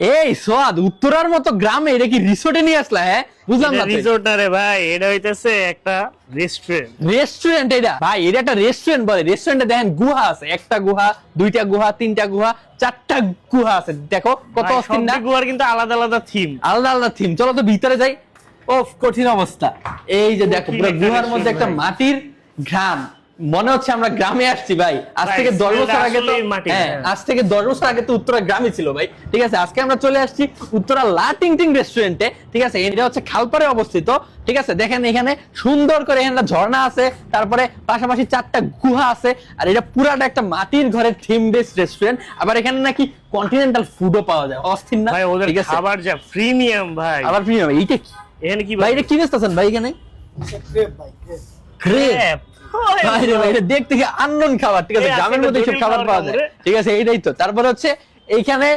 এই সোয়াদ উত্তরার মতো গ্রামে এটা কি রিসোর্টে নিয়ে আসলা হ্যাঁ? বুঝলাম না রিসোর্ট না রে ভাই এটা হইতেছে একটা রেস্টুরেন্ট রেস্টুরেন্ট এটা ভাই এটা একটা রেস্টুরেন্ট বলে। রেস্টুরেন্টে দেখেন গুহা আছে। একটা গুহা দুইটা গুহা তিনটা গুহা চারটা গুহা আছে। দেখো কত অস্থির না? গুয়ার কিন্তু আলাদা আলাদা থিম আলাদা আলাদা থিম চলো তো ভিতরে যাই। ও কঠিন অবস্থা। এই যে দেখো পুরো গুহার মধ্যে একটা মাটির গ্রাম মনে হচ্ছে আমরা গ্রামে আসছি ভাই। আজ থেকে দশ বছর আগে তো হ্যাঁ হ্যাঁ। আজ থেকে দশ বছর আগে তো উত্তরা গ্রামে ছিল ভাই। ঠিক আছে আজকে আমরা চলে আসছি উত্তরা লাটিং টিং রেস্টুরেন্টে ঠিক আছে এটা হচ্ছে খালপাড়ে অবস্থিত। ঠিক আছে দেখেন এখানে সুন্দর করে এখানে ঝর্ণা আছে তারপরে পাশাপাশি চারটা গুহা আছে আর এটা পুরাটা একটা মাটির ঘরের থিম বেসড রেস্টুরেন্ট আবার এখানে নাকি কন্টিনেন্টাল ফুডও পাওয়া যায় অস্থির না? ভাই ওদের ঠিক আছে। খাবার যা প্রিমিয়াম ভাই। আবার প্রিমিয়াম এইটা কি? এখানে কি ভাই এটা কি বেচতেছেন ভাই এখানে? ক্রেপ ভাই এটা দেখতে কি আনন্দ খাবার ঠিক আছে? গ্রামের মধ্যে সব খাবার পাওয়া যায়। ঠিক আছে এইটাই তো। তারপর হচ্ছে এইখানে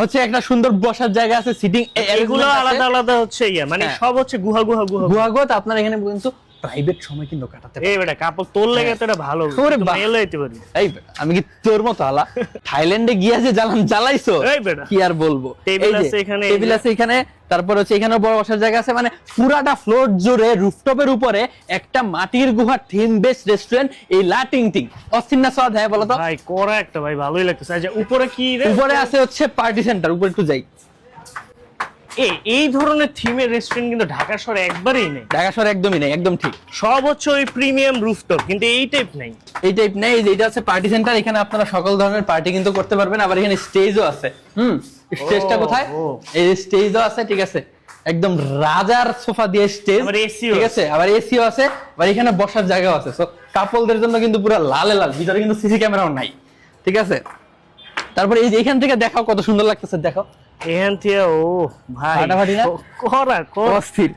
হচ্ছে একটা সুন্দর বসার জায়গা আছে সিটিং এগুলো আলাদা আলাদা হচ্ছে ইয়া মানে হ্যাঁ। সব হচ্ছে গুহা গুহা গুহা গুয়াগত আপনার এখানে কিন্তু প্রাইভেট সময় কিন্তু কাটাতে। এই বেটা কাপড় তোর লেগে তো এটা ভালো ওরে। মেলে যেতে পারি এই আমি কি তোর মতো আলা? থাইল্যান্ডে গিয়ে যে জ্বালান জ্বালাইছো? এই বেটা। কি আর বলব? টেবিল আছে এখানে, টেবিল আছে এখানে তারপর হচ্ছে এখানে বড় বসার জায়গা আছে মানে পুরাটা ফ্লোর জুড়ে রুফটপের উপরে একটা মাটির গুহা থিম বেস রেস্টুরেন্ট এই লাটিং টিং অস্থির না স্বাদ হ্যাঁ বলো তো? ভাই করা একটা ভাই ভালোই লাগতেছে। আচ্ছা উপরে কি উপরে আছে হচ্ছে পার্টি সেন্টার উপরে একটু যাই। এই এই ধরনের থিমের রেস্টুরেন্ট কিন্তু ঢাকা শহরে একবারেই নেই। ঢাকা শহর একদমই নেই একদম ঠিক। সব হচ্ছে ওই প্রিমিয়াম রুফটপ কিন্তু এই টাইপ নেই। এই টাইপ নেই এই যে এটা হচ্ছে পার্টি সেন্টার এখানে আপনারা সকল ধরনের পার্টি কিন্তু করতে পারবেন আবার এখানে স্টেজও আছে। হুম স্টেজটা কোথায়? এই স্টেজও আছে ঠিক আছে। একদম রাজার সোফা দিয়ে স্টেজ ঠিক আছে। আবার এসিও আছে আবার এখানে বসার জায়গাও আছে। সো কাপলদের জন্য কিন্তু পুরো লালে লাল ভিতরে কিন্তু সিসি ক্যামেরাও নাই ঠিক আছে? তারপরে এই যে এখান থেকে দেখাও কত সুন্দর লাগতেছে দেখো এখান থেকে ও ভাই ফাটাফাটি না? করা করা। অস্থির।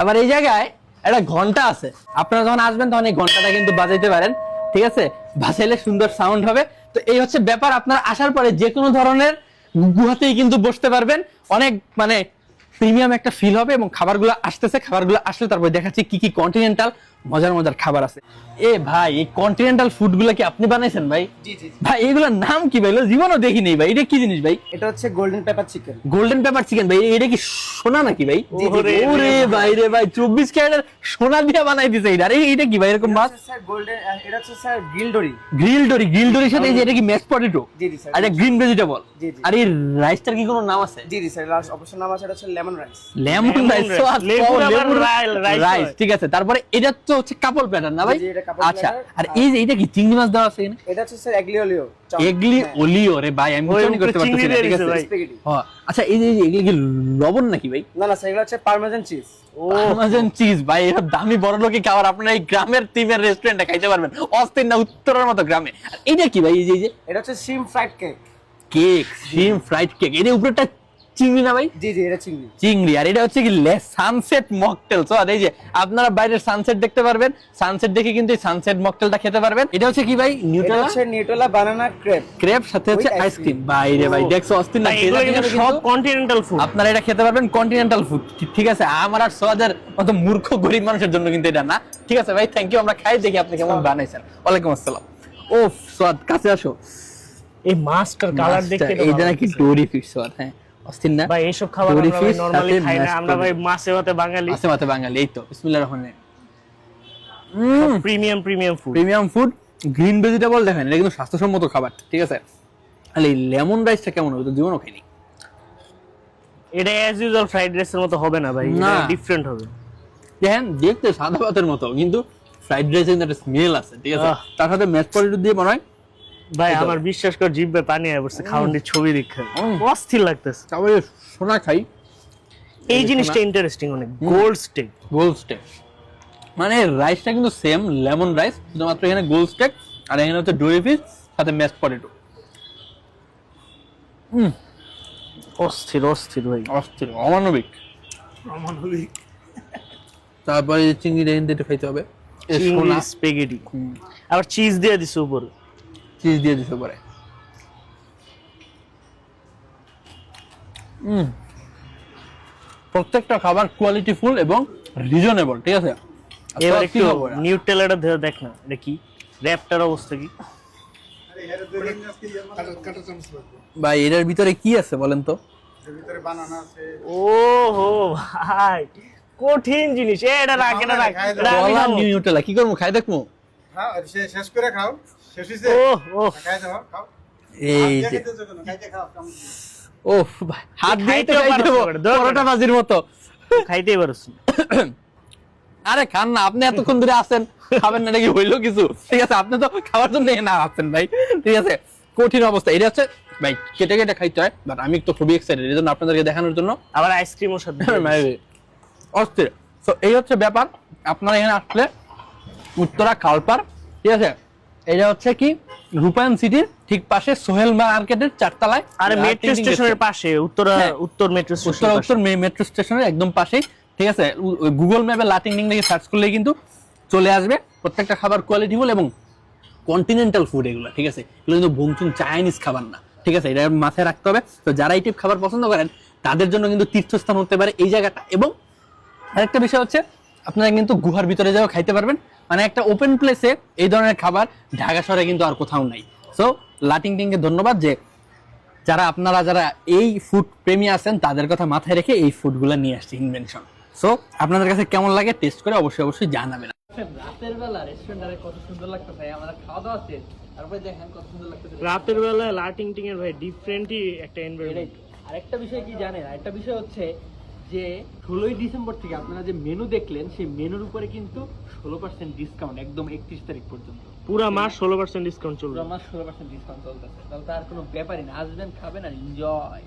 আবার এই জায়গায় একটা ঘণ্টা আছে। আপনারা যখন আসবেন তখন এই ঘন্টাটা কিন্তু বাজাইতে পারেন। ঠিক আছে? বাজাইলে সুন্দর সাউন্ড হবে। তো এই হচ্ছে ব্যাপার। আপনারা আসার পরে যে কোনো ধরনের গুহাতেই কিন্তু বসতে পারবেন। অনেক মানে প্রিমিয়াম একটা ফিল হবে এবং খাবারগুলো আসতেছে খাবারগুলো আসলে তারপরে দেখাচ্ছি কি কি কন্টিনেন্টাল মজার মজার খাবার আছে। এ ভাই এই কন্টিনেন্টাল ফুডগুলো কি আপনি বানাইছেন ভাই? ভাই এগুলোর নাম কি ভাই? জীবনও দেখিনি ভাই। এটা কি জিনিস ভাই? এটা হচ্ছে golden pepper chicken golden pepper chicken ভাই এটা কি সোনা নাকি ভাই। ওরে ভাই রে ভাই চব্বিশ ক্যারেটের সোনা দিয়ে বানাই দিছে এটা। আরে এটা কি ভাই? এরকম মাছ স্যার গোল্ডেন এটা হচ্ছে স্যার গিলডরি গ্রিল ডরি গ্রিল ডরির সাথে এই যে এটা কি ম্যাশ পটেটো জি, জি, স্যার। আর গ্রিন ভেজিটেবল জি, জি। আর এই রাইসটার কি কোনো নাম আছে? জি জি স্যার লাস্ট অপশন নাম আছে এটা হচ্ছে lemon rice lemon rice rice। লেবুর আবার রা- rice রাইস ঠিক আছে। তারপরে এটা তো হচ্ছে কাপল প্যাটার্ন না ভাই? আচ্ছা আর এই যে এটা কি চিংড়ি মাছ দেওয়া আছে এখানে? এটা হচ্ছে স্যার এগলিওলিও এগলি ওলিও রে ভাই আমি ওই করতে পারতেছি না ঠিক আছে? দিছে ভাই। স্পেগেটি ও, আচ্ছা এই যে এই কি লবণ নাকি ভাই? না না স্যার হচ্ছে পার্মেজান চিজ চিজ ভাই এটা দামি বড় লোকে খাবার আপনারা এই গ্রামের টিমের রেস্টুরেন্টে খাইতে পারবেন। অস্থির না উত্তরের মতো গ্রামে। আর এটা কি ভাই এই যে এটা হচ্ছে সিম ফ্রাইড কেক কেক শিম ফ্রাইড কেক এর উপরেটা চিংড়ি না ভাই? জি জি এটা চিংড়ি। চিংড়ি আর এটা হচ্ছে কি সানসেট মকটেল আর এই যে আপনারা বাইরের সানসেট দেখতে পারবেন সানসেট দেখে কিন্তু এই সানসেট মকটেলটা খেতে পারবেন। এটা হচ্ছে কি ভাই এটা নিউট্রেলা হচ্ছে নিউটেলা বানানা ক্রেপ ক্রেপ সাথে হচ্ছে আইসক্রিম বাইরে ভাই। দেখছ অস্থির না? খেয়ে কিন্তু কিন্তু সব কন্টিনেন্টাল ফুড আপনারা এটা খেতে পারবেন কন্টিনেন্টাল ফুড ঠিক আছে আমার আর সোয়াদের মতো মূর্খ গরিব মানুষের জন্য কিন্তু এটা না। ঠিক আছে ভাই থ্যাংক ইউ আমরা খাই দেখি আপনি কেমন বানাইছেন। ওয়ালাইকুম আসসালাম। ও সোয়াদ কাছে আসো। এই মাস্টার কালার দেখে এইটা নাকি ডোরি ফিশ সোয়াদ হ্যাঁ। অস্থির না? ভাই এইসব খাবার আমরা নরমালি খাই না। আমরা ভাই মাছে ভাতে বাঙালি। আছে মাতে বাঙালি এই তো বিসমিল্লাহির রহমানির premium premium food premium food green vegetable দেখেন এটা কিন্তু স্বাস্থ্যসম্মত খাবার ঠিক আছে? তাহলে এই লেমন রাইসটা কেমন হবে? তো জীবনও খাইনি। এটা অ্যাজ ইউজুয়াল ফ্রাইড রাইসের মতো হবে না ভাই না। ডিফারেন্ট হবে। দেখেন দেখতে সাদা ভাতের মতো কিন্তু ফ্রাইড রাইসের একটা স্মেল আছে ঠিক আছে? তার সাথে ম্যাশ পটেটো দিয়ে বানায় ভাই আমার বিশ্বাস কর জিভে পানি আয় পড়ছে খাওয়ানোর ছবি দেখে। অস্থির লাগতেছে। তারপরে সোনা খাই। এই জিনিসটা ইন্টারেস্টিং অনেক। গোল্ড স্টেক গোল স্টেক মানে রাইসটা কিন্তু সেম লেমন রাইস শুধুমাত্র এখানে গোল স্টেক আর এখানে হচ্ছে ডোরি ফিশ সাথে ম্যাশ পটেটো অস্থির অস্থির ভাই। অস্থির অমানবিক। অমানবিক। তারপরে চিংড়ি রেঞ্জ একটু খাইতে হবে। এই সোনা। স্পেগেটি আবার চিজ দিয়ে দিছে উপরে। চিজ দিয়ে দিতে পারে। হুম প্রত্যেকটা খাবার কোয়ালিটি ফুল এবং রিজনেবল ঠিক আছে? এবার একটু ধরে দেখ না এটা কি? র্যাপটার অবস্থা কি? ভাই এটার ভিতরে কি আছে বলেন তো? ভিতরে বানানা আছে ও হো ভাই কঠিন জিনিস। এটা রাখ এটা রাখ কি করব? খাই দেখব? খাও শেষ করে খাও। এই যে। ও হাত দিয়ে তো পরোটা বাজির মতো। খাইতেই পারছ আরে খান না আপনি এতক্ষণ ধরে আছেন খাবেন না নাকি হইল কিছু? ঠিক আছে আপনি তো খাওয়ার জন্য না আছেন ভাই। ঠিক আছে কঠিন অবস্থা। এটা হচ্ছে ভাই কেটে কেটে খাইতে হয় বাট আমি তো খুবই এক্সাইটেড এই জন্য আপনাদেরকে দেখানোর জন্য আবার আইসক্রিমও সাথে অস্থির। তো এই হচ্ছে ব্যাপার। আপনারা এখানে আসলে উত্তরা খালপার ঠিক আছে? এটা হচ্ছে কি? রূপায়ণ সিটির ঠিক পাশে সোহেল মার্কেটের চারতলায় আরে মেট্রো স্টেশনের পাশে উত্তরা। উত্তর মেট্রো উত্তরা উত্তর মেট্রো স্টেশনের একদম পাশেই ঠিক আছে? গুগল ম্যাপে লাটিং ডিং লিখে সার্চ করলে কিন্তু চলে আসবে প্রত্যেকটা খাবার কোয়ালিটিফুল এবং কন্টিনেন্টাল ফুড এগুলো ঠিক আছে? এগুলো কিন্তু ভংচুং চাইনিজ খাবার না ঠিক আছে? এটা মাথায় রাখতে হবে। তো যারা এই টাইপ খাবার পছন্দ করেন তাদের জন্য কিন্তু তীর্থস্থান হতে পারে এই জায়গাটা। এবং আরেকটা বিষয় হচ্ছে আপনারা কিন্তু গুহার ভিতরে যাও খাইতে পারবেন। মানে একটা ওপেন প্লেসে এই ধরনের খাবার ঢাকা শহরে কিন্তু আর কোথাও নাই। সো লাটিং টিংকে ধন্যবাদ যে যারা আপনারা যারা এই ফুড প্রেমী আছেন তাদের কথা মাথায় রেখে এই ফুডগুলো নিয়ে আসছে ইনভেনশন সো আপনাদের কাছে কেমন লাগে টেস্ট করে অবশ্যই অবশ্যই জানাবেন। রাতের বেলা রেস্টুরেন্টে কত সুন্দর লাগতেছে আমাদের খাওয়া দাওয়া আছে। তারপরে দেখেন কত সুন্দর লাগতেছে রাতের বেলা লাইটিং টিং এর ভাই ডিফারেন্টই একটা এনভায়রনমেন্ট আরেকটা বিষয় কি জানেন? আরেকটা বিষয় হচ্ছে যে ষোলোই ডিসেম্বর থেকে আপনারা যে মেনু দেখলেন সেই মেনুর উপরে কিন্তু ষোলো পার্সেন্ট ডিসকাউন্ট একদম একত্রিশ তারিখ পর্যন্ত। পুরো মাস ষোলো পার্সেন্ট ডিসকাউন্ট চলবে। পুরো মাস ষোলো পার্সেন্ট ডিসকাউন্ট চলতেছে। তাহলে তো আর কোনো ব্যাপারই না। আসবেন খাবেন আর এনজয়